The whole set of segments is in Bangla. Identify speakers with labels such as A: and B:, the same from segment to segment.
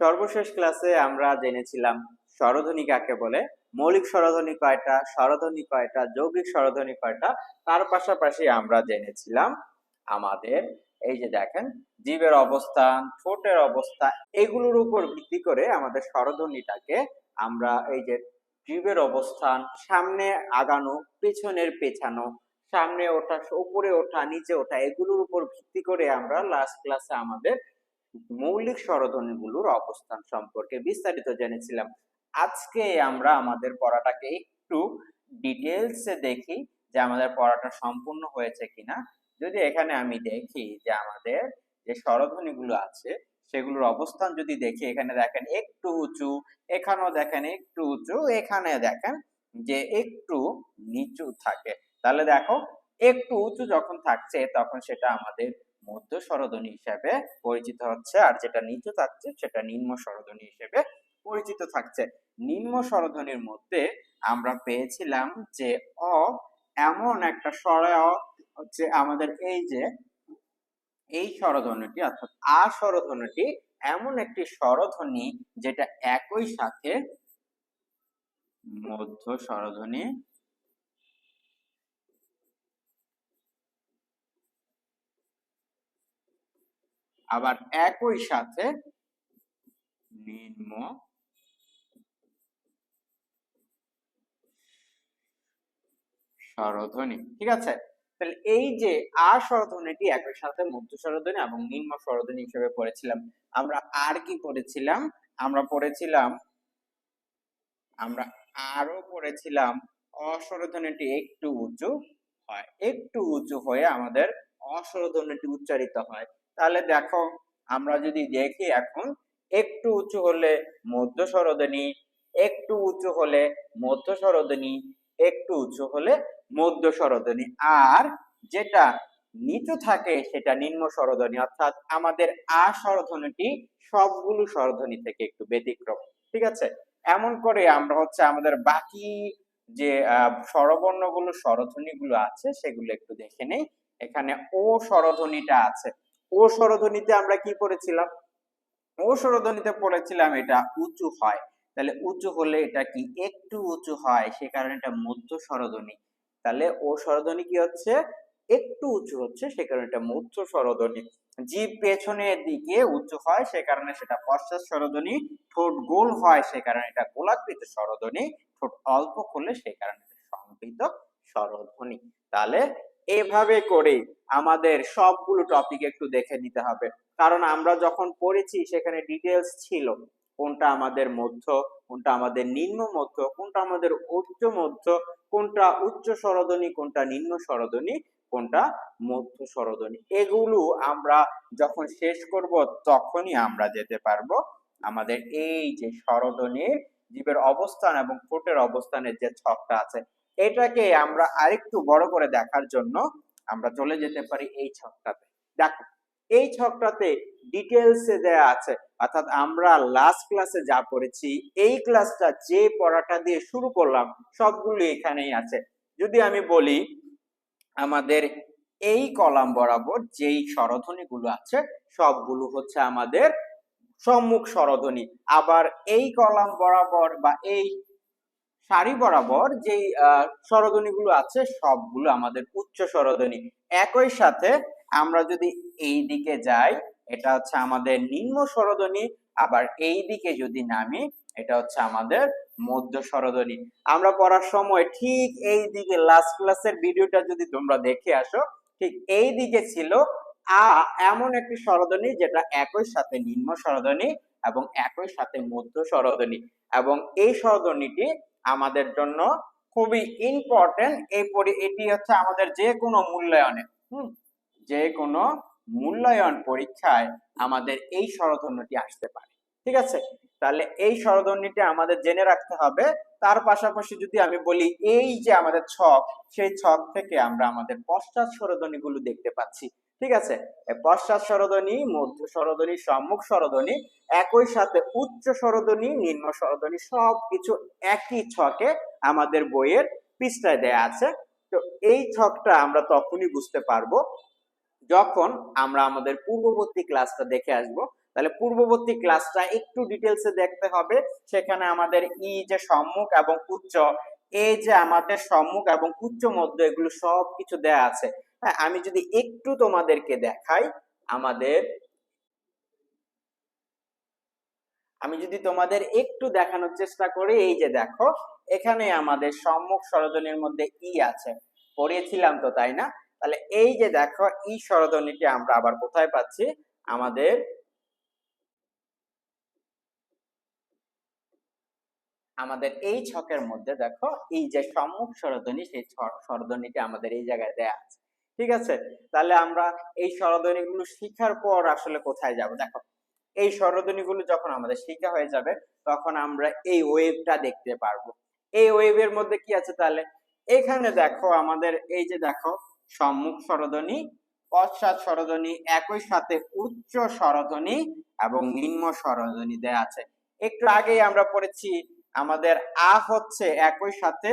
A: সর্বশেষ ক্লাসে আমরা জেনেছিলাম স্বরধ্বনি কাকে বলে, মৌলিক স্বরধ্বনি কয়টা স্বরধ্বনি কয়টা, যৌগিক স্বরধ্বনি কয়টা, তার পাশাপাশি আমরা জেনেছিলাম আমাদের এই যে দেখেন জীবের অবস্থান, ঠোঁটের অবস্থা, এগুলোর উপর ভিত্তি করে আমাদের স্বরধ্বনিটাকে আমরা এই যে জীবের অবস্থান, সামনে আগানো, পেছনের পেছানো, সামনে ওঠা, উপরে ওঠা, নিচে ওঠা, এগুলোর উপর ভিত্তি করে আমরা লাস্ট ক্লাসে আমাদের মৌলিক স্বরধ্বনিগুলোর অবস্থান সম্পর্কে বিস্তারিত জেনেছিলাম। আজকে আমরা আমাদের পড়াটাকে একটু ডিটেলসে দেখি যে আমাদের পড়াটা সম্পূর্ণ হয়েছে কিনা। যদি এখানে আমি দেখি যে আমাদের যে স্বরধ্বনিগুলো আছে, সেগুলোর অবস্থান যদি দেখি, এখানে দেখেন একটু উঁচু, এখানেও দেখেন একটু উঁচু, এখানে দেখেন যে একটু নিচু থাকে। তাহলে দেখো, একটু উঁচু যখন থাকছে, তখন সেটা আমাদের মধ্য স্বরধ্বনি হিসেবে পরিচিত হচ্ছে, আর যেটা নিচু থাকছে সেটা নিম্ন স্বরধ্বনি হিসেবে পরিচিত থাকছে। নিম্ন স্বরধ্বনির মধ্যে আমরা পেয়েছিলাম যে অ এমন একটা স্বর হচ্ছে আমাদের এই যে এই স্বরধ্বনিটি অর্থাৎ আ স্বরধ্বনিটি এমন একটি স্বরধ্বনি যেটা একই সাথে মধ্য স্বরধ্বনি আবার একই সাথে নিম্ন স্বরধ্বনি, ঠিক আছে? তাহলে এই যে আ স্বরধ্বনিটি একই সাথে মধ্য স্বরধ্বনি এবং নিম্ন স্বরধ্বনি হিসেবে পড়েছিলাম। আমরা আর কি পড়েছিলাম? আমরা পড়েছিলাম, আমরা আরও পড়েছিলাম অস্বরধ্বনিটি একটু উঁচু হয়, একটু উঁচু হয়ে আমাদের অস্বরধ্বনিটি উচ্চারিত হয়। তাহলে দেখো, আমরা যদি দেখি এখন, একটু উঁচু হলে মধ্য স্বরধ্বনি একটু উঁচু হলে মধ্য স্বরধ্বনি একটু উঁচু হলে মধ্য স্বরধ্বনি আর যেটা নিচু থাকে সেটা নিম্ন স্বরধ্বনি অর্থাৎ আমাদের আ স্বরধ্বনিটি সবগুলো স্বরধ্বনি থেকে একটু ব্যতিক্রম, ঠিক আছে? এমন করে আমরা হচ্ছে আমাদের বাকি যে স্বরবর্ণগুলো স্বরধ্বনিগুলো আছে, সেগুলো একটু দেখে নেই। এখানে ও স্বরধ্বনিটা আছে। ও স্বরধ্বনিতে আমরা কি পড়েছিলাম? ও স্বরধ্বনিতে পড়েছিলাম এটা উঁচু হয়। তাহলে উঁচু হলে এটা কি? একটু উঁচু হয়, সে কারণে এটা মধ্য স্বরধ্বনি তাহলে ও স্বরধ্বনি কি হচ্ছে? একটু উঁচু হচ্ছে, সে কারণে এটা মধ্য স্বরধ্বনি জীব পেছনের দিকে উঁচু হয়, সে কারণে সেটা পশ্চাৎ স্বরধ্বনি ঠোঁট গোল হয়, সে কারণে এটা গোলাকৃত স্বরধ্বনি ঠোঁট অল্প করলে সে কারণে সংকৃত স্বরধ্বনি তাহলে এভাবে করে আমাদের সবগুলো টপিক একটু দেখে নিতে হবে। কারণ আমরা যখন পড়েছি, সেখানে ডিটেলস ছিল। কোনটা আমাদের মধ্য, কোনটা আমাদের নিম্ন মধ্য, কোনটা আমাদের উচ্চ মধ্য, কোনটা উচ্চ স্বরধ্বনি কোনটা নিম্ন স্বরধ্বনি কোনটা মধ্য স্বরধ্বনি এগুলো আমরা যখন শেষ করব, তখনই আমরা যেতে পারব আমাদের এই যে স্বরধ্বনির জীবের অবস্থান এবং ঠোঁটের অবস্থানের যে ছকটা আছে এটাকে আমরা আরেকটু বড় করে দেখার জন্য আমরা চলে যেতে পারি এই ছকটাতে। দেখো, এই ছকটাতে ডিটেলসে দেয়া আছে, অর্থাৎ আমরা লাস্ট ক্লাসে যা পড়েছি, এই ক্লাসটা যে পড়াটা দিয়ে শুরু করলাম, সবগুলো এখানেই আছে। যদি আমি বলি, আমাদের এই কলাম বরাবর যেই স্বরধ্বনি গুলো আছে, সবগুলো হচ্ছে আমাদের সম্মুখ স্বরধ্বনি। আবার এই কলাম বরাবর বা এই সারি বরাবর যেই স্বরধ্বনি গুলো আছে, সবগুলো আমাদের উচ্চ স্বরধ্বনি। একই সাথে আমরা যদি এই দিকে যাই, এটা হচ্ছে আমাদের নিম্ন স্বরধ্বনি, আবার এই দিকে যদি নামি, এটা হচ্ছে আমাদের মধ্য স্বরধ্বনি। আমরা পড়ার সময় ঠিক এই দিকে লাস্ট ক্লাসের ভিডিওটা যদি তোমরা দেখে আসো, ঠিক এই দিকে ছিল, আ, এমন একটি স্বরধ্বনি যেটা একই সাথে নিম্ন স্বরধ্বনি এবং একই সাথে মধ্য স্বরধ্বনি এবং এই স্বরধ্বনিটি আমাদের জন্য খুবই ইম্পর্টেন্ট এই পরি এটি হচ্ছে আমাদের যে কোনো মূল্যায়নে, হুম, যে কোনো মূল্যায়ন পরীক্ষায় আমাদের এই স্বরধ্বনিটি আসতে পারে, ঠিক আছে? তাহলে এই স্বরধ্বনিটি আমাদের জেনে রাখতে হবে। তার পাশাপাশি যদি আমি বলি এই যে আমাদের ছক, সেই ছক থেকে আমরা আমাদের পশ্চাৎ স্বরধ্বনিগুলো দেখতে পাচ্ছি। ঠিক আছে? পশ্চাৎ স্বরধ্বনি মধ্য স্বরধ্বনি সম্মুখ স্বরধ্বনি একই সাথে উচ্চ স্বরধ্বনি নিম্ন স্বরধ্বনি সবকিছু একই ছকে আমাদের বইয়ের পৃষ্ঠায় দেয়া আছে। তো এই ছকটা আমরা তখনই বুঝতে পারব যখন আমরা আমাদের পূর্ববর্তী ক্লাসটা দেখে আসব। তাহলে পূর্ববর্তী ক্লাসটা একটু ডিটেলসে দেখতে হবে। সেখানে আমাদের ই যে সম্মুখ এবং উচ্চ এই যে আমাদের সম্মুখ এবং উচ্চ মধ্য, এগুলো সব কিছু দেয়া আছে। হ্যাঁ আমি যদি একটু তোমাদেরকে দেখাই আমাদের, আমি যদি তোমাদের একটু দেখানোর চেষ্টা করি, এই যে দেখো, এখানে আমাদের সম্মুখ স্বরধ্বনির মধ্যে ই আছে। পড়িয়েছিলাম তো, তাই না? তাহলে এই যে দেখো, ই স্বরধ্বনিটি আমরা আবার কোথায় পাচ্ছি? আমাদের আমাদের এই ছকের মধ্যে দেখো, এই যে সম্মুখ স্বরধ্বনি সেই স্বরধ্বনিটি আমাদের এই জায়গায় দেয়া আছে। ঠিক আছে? তাহলে আমরা এই স্বরধ্বনিগুলো শিখার পর আসলে কোথায় যাব? দেখো, এই স্বরধ্বনিগুলো যখন আমাদের শিখা হয়ে যাবে, তখন আমরা এই ওয়েভটা দেখতে পারব। এই ওয়েভের মধ্যে কি আছে তাহলে? এখানে দেখো আমাদের, এই যে দেখো, সম্মুখ স্বরধ্বনি পশ্চাৎ স্বরধ্বনি একই সাথে উচ্চ স্বরধ্বনি এবং নিম্ন স্বরধ্বনি দেয়া আছে। একটু আগেই আমরা পড়েছি, আমাদের আ হচ্ছে একই সাথে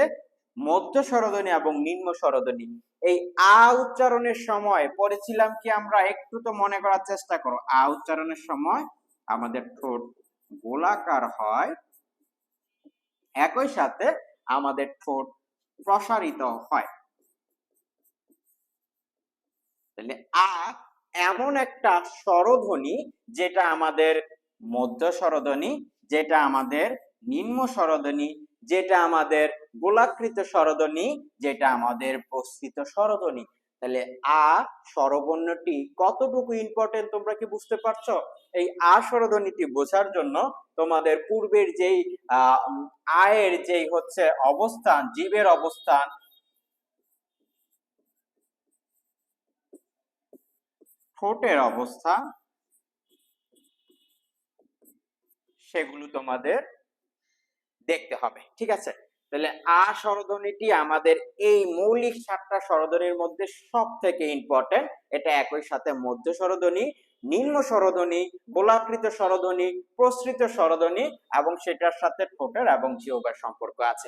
A: মধ্য স্বরধ্বনি এবং নিম্ন স্বরধ্বনি এই আ উচ্চারণের সময় পড়েছিলাম কি আমরা? একটু তো মনে করার চেষ্টা করো। আ উচ্চারণের সময় আমাদের ঠোঁট গোলাকার হয়, একই সাথে আমাদের ঠোঁট প্রসারিত হয়। তাহলে আ এমন একটা স্বরধ্বনি যেটা আমাদের মধ্য স্বরধ্বনি, যেটা আমাদের নিম্ন স্বরধ্বনি, যেটা আমাদের গোলাকৃত স্বরধ্বনি, যেটা আমাদের প্রস্থিত স্বরধ্বনি। তাহলে আ স্বরবর্ণটি কতটুকু ইম্পর্টেন্ট তোমরা কি বুঝতে পারছ? এই আ স্বরধ্বনিটি বোঝার জন্য তোমাদের পূর্বের যেই আয়ের যেই হচ্ছে অবস্থান, জীবের অবস্থান, ঠোঁটের অবস্থা, সেগুলো তোমাদের দেখতে হবে। ঠিক আছে? তাহলে আ স্বরধ্বনিটি আমাদের এই মৌলিক সাতটা স্বরধ্বনির মধ্যে সব থেকে ইম্পর্টেন্ট এটা একই সাথে মধ্য স্বরধ্বনি, নিম্ন স্বরধ্বনি, গোলাকৃত স্বরধ্বনি, প্রসৃত স্বরধ্বনি এবং সেটার সাথে ঠোঁটের এবং জিহ্বার সম্পর্ক আছে।